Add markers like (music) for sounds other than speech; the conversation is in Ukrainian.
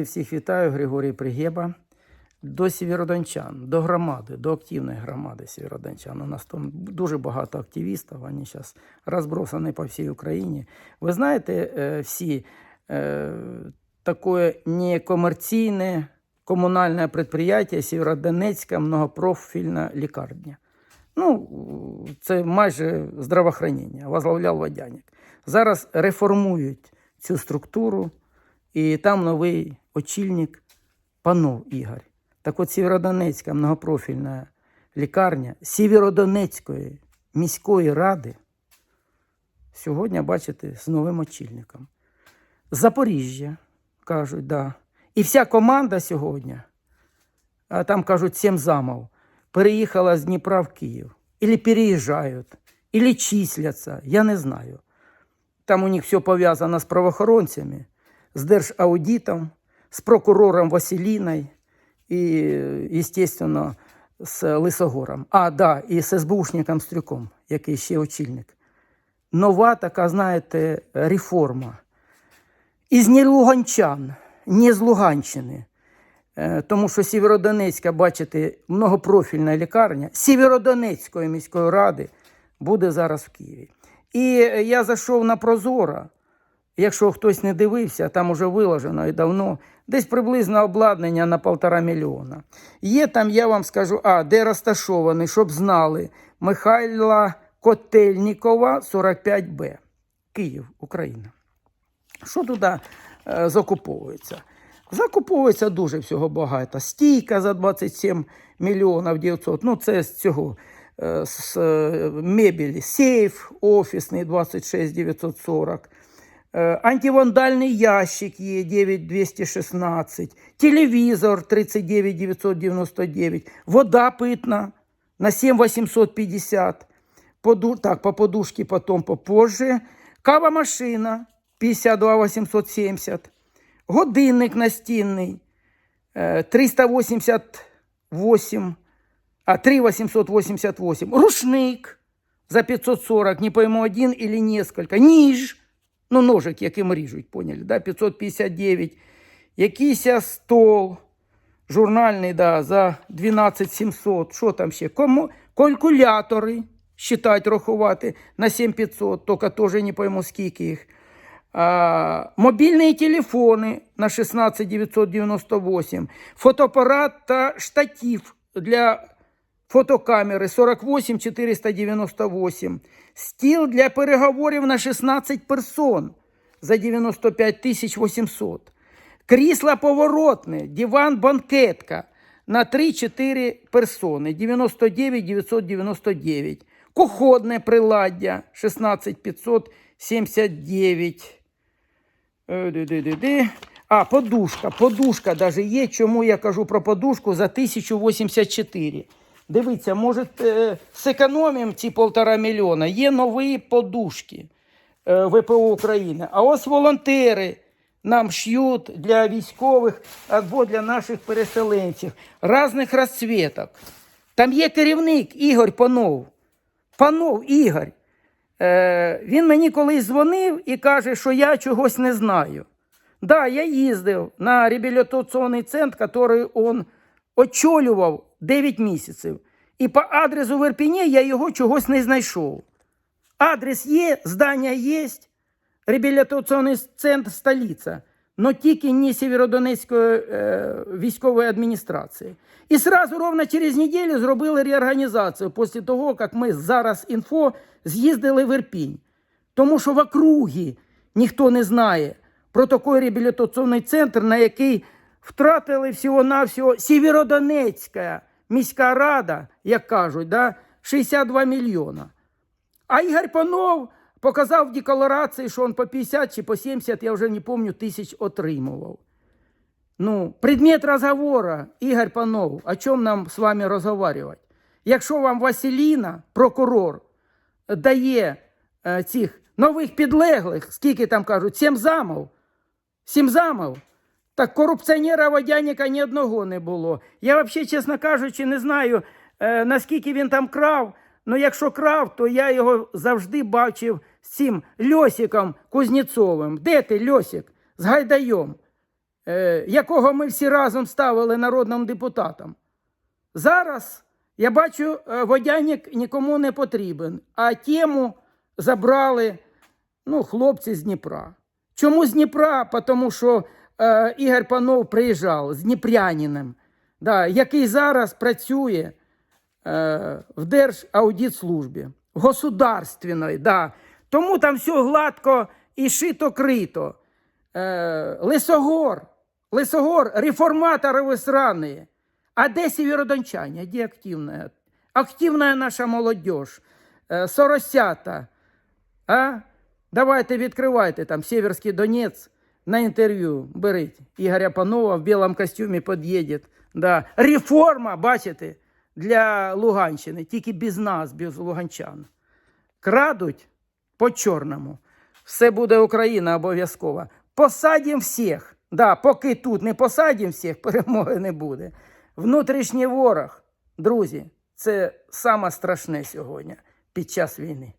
Всіх вітаю, Григорій Пригеба. До сєвєродончан, до громади, до активної громади сєвєродончан. У нас там дуже багато активістів, вони зараз розбросані по всій Україні. Ви знаєте, е, всі е, таке некомерційне комунальне підприємство Сєвєродонецька многопрофільна лікарня. Ну, це майже здравоохранення, возглавляв Водяник. Зараз реформують цю структуру, і там новий очільник панов Ігор. Так от Сєвєродонецька многопрофільна лікарня Сєвєродонецької міської ради сьогодні, бачите, з новим очільником. Запоріжжя, кажуть, да. І вся команда сьогодні, там кажуть, сім замов, переїхала з Дніпра в Київ. Или переїжджають, или числяться, я не знаю. Там у них все пов'язано з правоохоронцями, з держаудитом, з прокурором Василіною і, звісно, з Лисогором. А, да, і з СБУшником Стрюком, який ще очільник. Нова така, знаєте, реформа. Із Луганчан, не з Луганщини. Е, Тому що Сєвєродонецька, бачите, многопрофільна лікарня Сєвєродонецької міської ради буде зараз в Києві. І я зайшов на Прозоро. Якщо хтось не дивився, там уже виложено і давно, десь приблизно обладнання на полтора мільйона. Є там, я вам скажу, а де розташований, щоб знали, Михайла Котельнікова, 45Б, Київ, Україна. Що туди е, закуповується? Закуповується дуже всього багато. Стійка за 27 мільйонів 900. Ну, це з цього е, з е, мебелі. Сейф офісний 26 940. Е, Антивандальний ящик є 9216, телевізор 39 999, вода питна на 7850, Поду... так, по подушке потом попозже, кава машина 52 870, годинник настінний е, 388, а 3888, рушник за 540, не пойму, один или несколько, ніж, ну, ножик, яким ріжуть, поняли, да, 559, якийсь стол, журнальний, да, за 12 700, що там ще, Кому... калькулятори, считать, рахувати на 7500, тільки теж не пойму, скільки їх. А, мобільні телефони на 16 998, фотоапарат та штатив для фотокамери 48 498, стіл для переговорів на 16 персон за 95 тисяч 800, крісло поворотне, диван банкетка на 3-4 персони 99 999, кухонне приладдя 16 579. Е. А, подушка. Подушка даже є. Чому я кажу про подушку за 1084. Дивіться, може, е, зекономимо ці полтора мільйона. Є нові подушки е, ВПО України. А ось волонтери нам шьють для військових або для наших переселенців різних розцвіток. Там є керівник Ігор Панов. Панов Ігор. Е, він мені колись дзвонив і каже, що я чогось не знаю. Да, я їздив на реабілітаційний центр, який він очолював 9 місяців. І по адресу в Ірпіні я його чогось не знайшов. Адрес є, здання є, реабілітаційний центр столиця, но тільки не Сєвєродонецької е, військової адміністрації. І сразу ровно через неділю зробили реорганізацію після того, як ми зараз інфо з'їздили в Ірпінь. Тому що в округі ніхто не знає про такий реабілітаційний центр, на який втратили всього-навсього Сєвєродонецька міська рада, як кажуть, да, 62 мільйона. А Ігор Панов показав в декларації, що він по 50 чи по 70, я вже не пам'ятаю, тисяч отримував. Ну, предмет разговора, Ігор Панов, о чому нам з вами розговорювати? Якщо вам Василіна, прокурор, дає е, цих нових підлеглих, скільки там кажуть, сім замов, сім замов, так корупціонера водяника ні одного не було. Я взагалі, чесно кажучи, не знаю, е, наскільки він там крав. Ну, якщо крав, то я його завжди бачив з цим Льосиком Кузнєцовим. Де ти, Льосик? З Гайдаєм. е, якого ми всі разом ставили народним депутатом. Зараз я бачу, е, водяник нікому не потрібен, а тему забрали ну, хлопці з Дніпра. Чому з Дніпра? Тому що е, Ігор Панов приїжджав з Дніпряниним, да, який зараз працює е, в Держаудитслужбі, государственної. Да. Тому там все гладко і шито-крито. Е, Лисогор, Лисогор, реформаторы сраные. А де северодончане? Де активная? Активная наша молодежь. Соросята. А? Давайте відкривайте там Северський Донець на інтерв'ю. Беріть. Ігоря Панова в білому костюмі під'їде. Да. Реформа, бачите, для Луганщини, тільки без нас, без луганчан. Крадуть по чорному. Все буде Україна обов'язково. Посадимо всіх. Да, поки тут не посадимо всіх, (laughs) перемоги не буде. Внутрішній ворог, друзі, це саме страшне сьогодні під час війни.